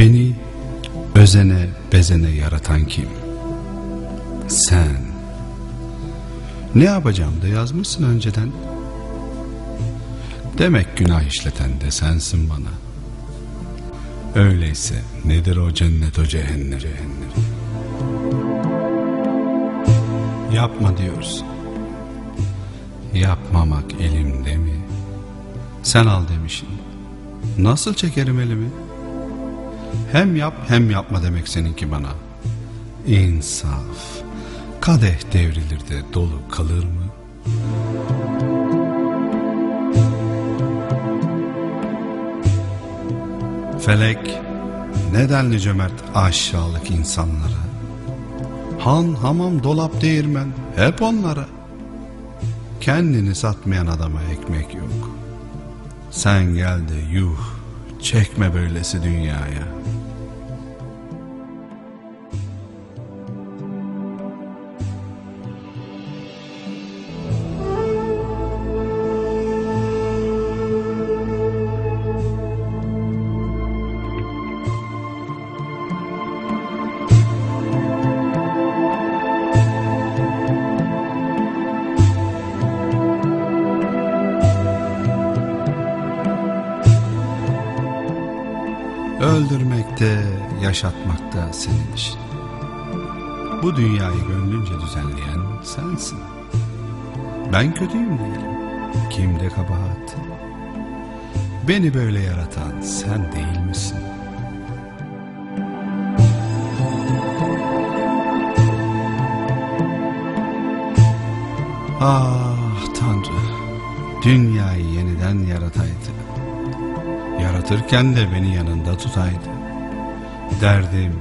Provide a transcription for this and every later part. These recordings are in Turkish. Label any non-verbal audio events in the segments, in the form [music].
Beni özene bezene yaratan kim? Sen. Ne yapacağım da yazmışsın önceden. Demek günah işleten de sensin bana. Öyleyse nedir o cennet o cehennem? cehennem? Yapma diyorsun. Yapmamak elimde mi? Sen al demişsin. Nasıl çekerim elimi? Hem yap hem yapma demek seninki bana. İnsaf. Kadeh devrilir de dolu kalır mı? Felek nedenli cömert aşağılık insanlara. Han, hamam, dolap, değirmen hep onlara. Kendini satmayan adama ekmek yok. Sen gel de yuh çekme böylesi dünyaya. Öldürmekte, yaşatmakta senin işin. Bu dünyayı gönlünce düzenleyen sensin. Ben kötüyüm diyelim. Kimde kabahat? Beni böyle yaratan sen değil misin? Ah Tanrı, dünyayı yeniden yarataydı. Yaratırken de beni yanında tutaydı. Derdim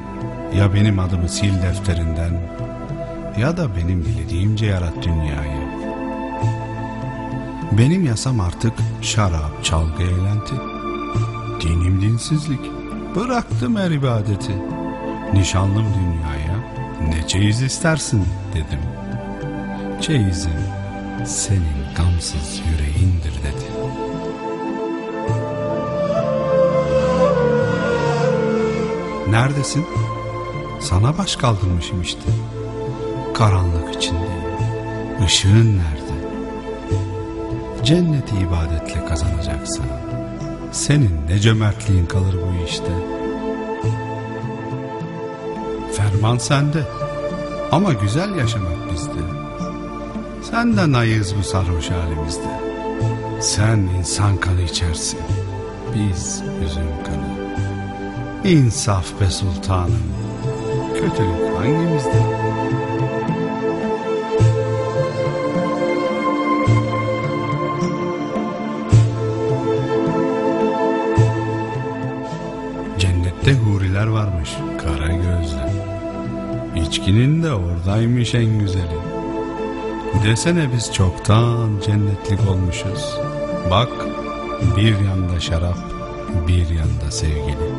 ya benim adımı sil defterinden ya da benim dilediğimce yarat dünyayı. Benim yasam artık şarap, çalgı, eğlenti. Dinim dinsizlik. Bıraktım her ibadeti. Nişanlım dünyaya ne çeyiz istersin dedim. Çeyizim senin gamsız yüreğindir dedi. Neredesin? Sana baş kaldırmışım işte. Karanlık içindeyim. Işığın nerede? Cenneti ibadetle kazanacaksan senin ne cömertliğin kalır bu işte. Ferman sende ama güzel yaşamak bizde. Senden ayız bu sarhoş halimizde. Sen insan kanı içersin, biz üzüm kanı. İnsaf be sultanım, kötülük hangimizde? Cennette huriler varmış, kara gözlü. İçkinin de oradaymış en güzeli. Desene biz çoktan cennetlik olmuşuz. Bak bir yanda şarap, bir yanda sevgili.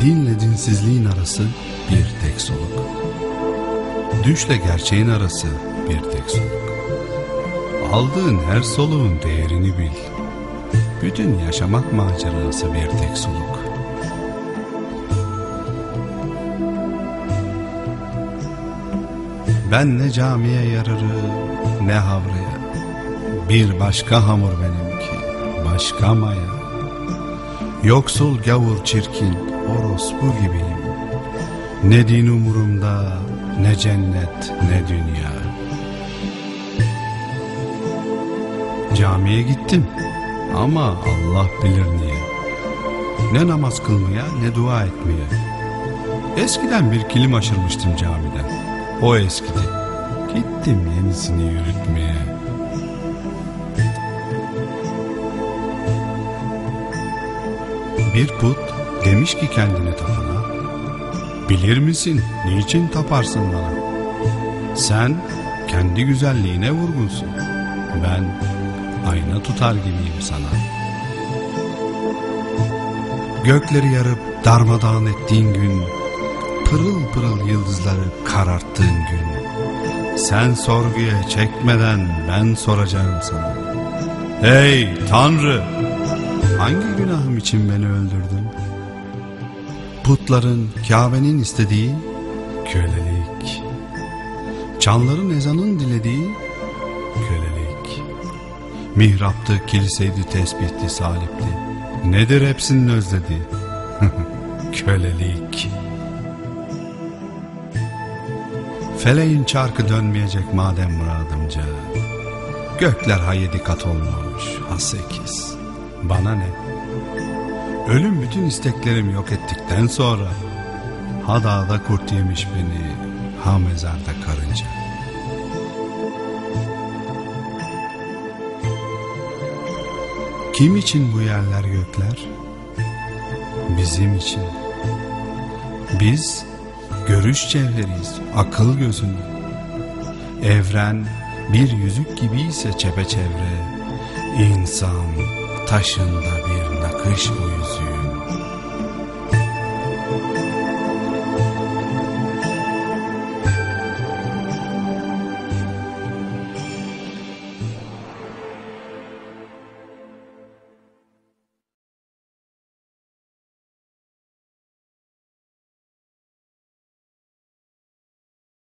Dinle dinsizliğin arası bir tek soluk. Düşle gerçeğin arası bir tek soluk. Aldığın her soluğun değerini bil. Bütün yaşamak macerası bir tek soluk. Ben ne camiye yararım ne havraya. Bir başka hamur benimki, başka maya. Yoksul gavur çirkin, orospu gibiyim. Ne din umurumda, ne cennet, ne dünya. Camiye gittim ama Allah bilir niye. Ne namaz kılmaya ne dua etmeye. Eskiden bir kilim aşırmıştım camiden. O eskidi. Gittim yenisini yürütmeye. Bir put demiş ki kendine tapana. Bilir misin niçin taparsın bana? Sen kendi güzelliğine vurgunsun. Ben ayna tutar gibiyim sana. Gökleri yarıp darmadağın ettiğin gün, pırıl pırıl yıldızları kararttığın gün, sen sorguya çekmeden ben soracağım sana. Hey Tanrı! Hangi günahım için beni öldürdün? Putların, Kabe'nin istediği kölelik. Çanların ezanın dilediği kölelik. Mihraptı, kiliseydi, tesbihti, salipti. Nedir hepsinin özlediği? [laughs] kölelik. Feleğin çarkı dönmeyecek madem muradımca. Gökler ha yedi kat olmamış, ha sekiz. Bana ne? Ölüm bütün isteklerimi yok ettikten sonra ha dağda kurt yemiş beni, ha mezarda karınca. Kim için bu yerler gökler? Bizim için. Biz görüş cevheriyiz, akıl gözünde. Evren bir yüzük gibi ise çepeçevre, insan taşında bir kış uyuzu